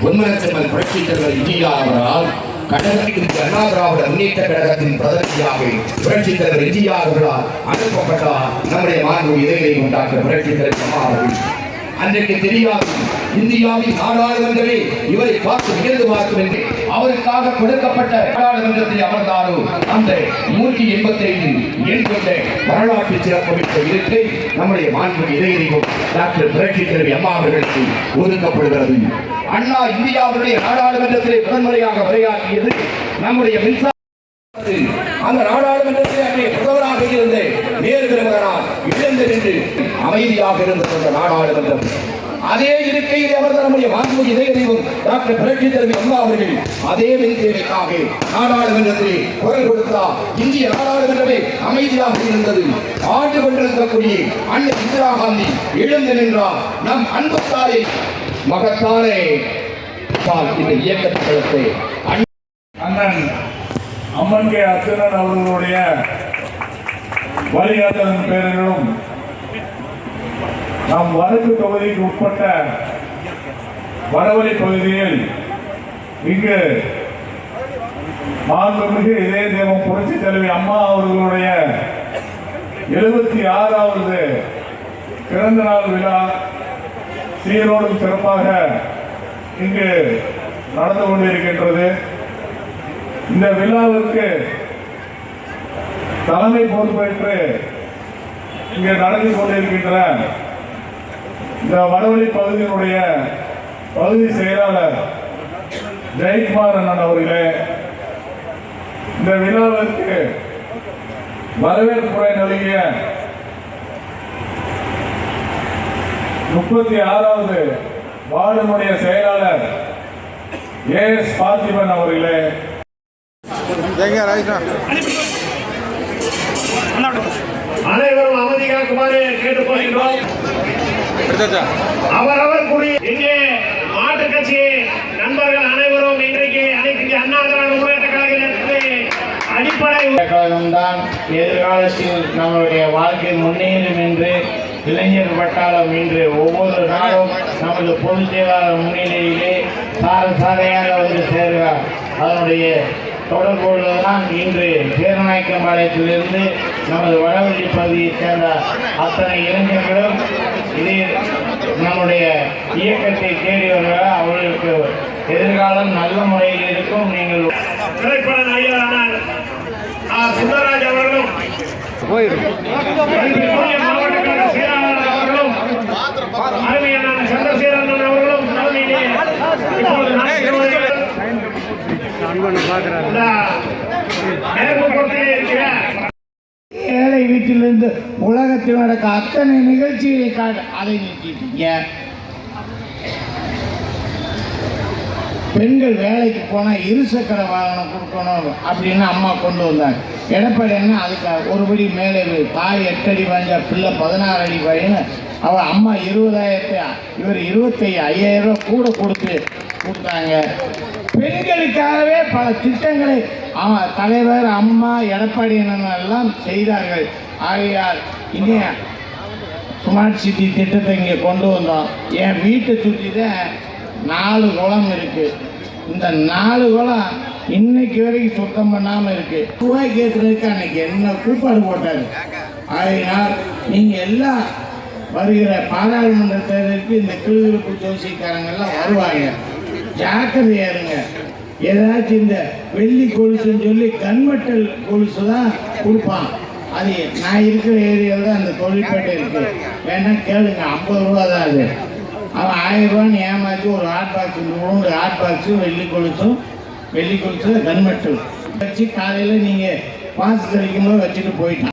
பொன்மனச்செம்மல் புரட்சி தலைவர் எம்ஜிஆர் அவரால் கழகத்தின் அண்ணா திராவிட முன்னேற்ற கழகத்தின் பிரதமராக புரட்சி தலைவர் எம்ஜிஆர் அவர்களால் அனுப்பப்பட்டார். நம்முடைய மாண்பு இதயத்தை உண்டாக்க புரட்சி தலைவர் அம்மா அவர்கள் அன்றைக்கு தெரியாது. இந்தியாவின் நாடாளுமன்றமே இவரை பார்த்து வியந்து பார்க்கும் என்று அவருக்காக கொடுக்கப்பட்ட நாடாளுமன்றத்தில் அமர்ந்தாரோ அந்த நூற்றி எண்பத்தி ஐந்து எண் கொண்ட வரலாற்று சிறப்புமிக்க இருக்கை நம்முடைய மாண்பு இதயதெய்வம் டாக்டர் புரட்சி தலைவி அம்மா அவர்களுக்கு ஒதுக்கப்படுகிறது. அண்ணா இந்தியாவுடைய நாடாளுமன்றத்திலே முதன்முறையாக உரையாற்றியது நம்முடைய மின்சார அந்த நாடாளுமன்றத்தில் அன்றைய பிரதமராக இருந்த நேரு பெருமகனார் இழந்து நின்று அமைதியாக இருந்த அந்த நாடாளுமன்றம். அதே இருக்கையில் அவர் நம்முடைய மாண்புமிகு இதய தெய்வம் டாக்டர் புரட்சி தலைவி அம்மா அவர்கள் அதே மின் நாடாளுமன்றத்திலே குரல் கொடுத்தார் இந்திய நாடாளுமன்றமே அமைதியாக இருந்தது. ஆண்டு கொண்டிருக்கக்கூடிய அண்ணன் இந்திரா காந்தி எழுந்து நின்றார். நம் அன்பு தாயை மகத்தானே. தால் இந்த இயக்கத்தை அண்ணன் அம்மன் கே அர்ஜுனன் அவர்களுடைய வழிகாட்டலின் பேரிலும் நம் வடக்கு தொகுதிக்கு உட்பட்ட வடவழி பகுதியில் இங்கு மாண்புமிகு இதய தெய்வம் புரட்சி தலைவி அம்மா அவர்களுடைய எழுபத்தி ஆறாவது பிறந்த நாள் விழா சீரோடும் சிறப்பாக இங்கு நடந்து கொண்டிருக்கின்றது. இந்த விழாவிற்கு தலைமை பொறுப்பேற்று இங்கே நடந்து கொண்டிருக்கின்ற இந்த வடவழி பகுதியினுடைய பகுதி செயலாளர் ஜெயக்குமார் அண்ணன் அவர்களே இந்த விழாவிற்கு வரவேற்புரை நல்கிய முப்பத்தி ஆறாவது வார்டினுடைய செயலாளர் ஏ எஸ் பார்த்திபன் அவர்களே ஜெயங்க ராஜா அனைவரும் அமைதி காக்குமாறு கேட்டுக்கொள்கின்றோம் எடுத்தாச்சா அவரவர் குடி இங்கே மாற்றுக் கட்சி நண்பர்கள் அனைவரும் இன்றைக்கு அனைத்து இந்திய அண்ணா திராவிட முன்னேற்ற கழகத்திற்கு அடிப்படை கழகம்தான் எதிர்காலத்தில் நம்மளுடைய வாழ்க்கை முன்னேறும் என்று இளைஞர் பட்டாளம் இன்று ஒவ்வொரு நாளும் நமது பொதுச் செயலாளர் முன்னிலையிலே சார சாரையாக வந்து சேர்கிறார். அதனுடைய தொடர்போடு தான் இன்று பேரநாயக்கம்பாளையத்திலிருந்து நமது வடவழி பகுதியைச் சேர்ந்த அத்தனை இளைஞர்களும் இதே நம்முடைய இயக்கத்தை தேடி வருகிறார். அவர்களுக்கு எதிர்காலம் நல்ல முறையில் இருக்கும். நீங்கள் திரைப்பட போயிடும். ஏழை வீட்டிலிருந்து உலகத்தில் நடக்க அத்தனை நிகழ்ச்சிகளை அதை நீக்கிட்டீங்க. பெண்கள் வேலைக்கு போனால் இருசக்கர வாகனம் கொடுக்கணும் அப்படின்னு அம்மா கொண்டு வந்தாங்க. எடப்பாடி என்ன அதுக்கு ஒருபடி மேலே தாய் எட்டடி வாஞ்சா பிள்ளை பதினாறு அடி பையனு அவள் அம்மா இருபதாயிரத்தி இவர் இருபத்தி ஐயாயிரம் ரூபா கூட கொடுத்து கொடுத்தாங்க. பெண்களுக்காகவே பல திட்டங்களை அவன் தலைவர் அம்மா எடப்பாடி எல்லாம் செய்தார்கள். ஆகையால் இங்கே ஸ்மார்ட் சிட்டி திட்டத்தை இங்கே கொண்டு வந்தோம். என் வீட்டை சுற்றி தான் நாலு குளம் இருக்கு. இந்த நாலு குளம் இன்னைக்கு வரைக்கும் சுத்தம் பண்ணாமல் இருக்கு. ரூபாய் கேட்கறதுக்கு அன்னைக்கு என்ன கூப்பாடு போட்டார்? ஆகினால் நீங்கள் எல்லாம் வருகிற பாராளுமன்ற தேர்தலுக்கு இந்த கிளுகிழப்பு ஜோசிக்காரங்கெல்லாம் வருவாங்க. ஜாக்கிரதையா இருங்க. ஏதாச்சும் இந்த வெள்ளி கொலுசுன்னு சொல்லி கண்மெட்டல் கொலுசு தான் கொடுப்பான். அது நான் இருக்கிற ஏரியாவில் தான் அந்த தொழிற்பேட்டை இருக்கு. வேணா கேளுங்க ஐம்பது ரூபா தான் அது. அவன் ஆயிரம் ரூபான்னு ஏமாற்றி ஒரு ஹாட் பாக்ஸ் மூணு ஹாட் பாக்ஸும் வெள்ளி கொலுசும் வெள்ளி கொலுசு கன்மெட்டும் வச்சு காலையில் நீங்கள் பாசு தெளிக்கும்போது வச்சுட்டு போயிட்டான்.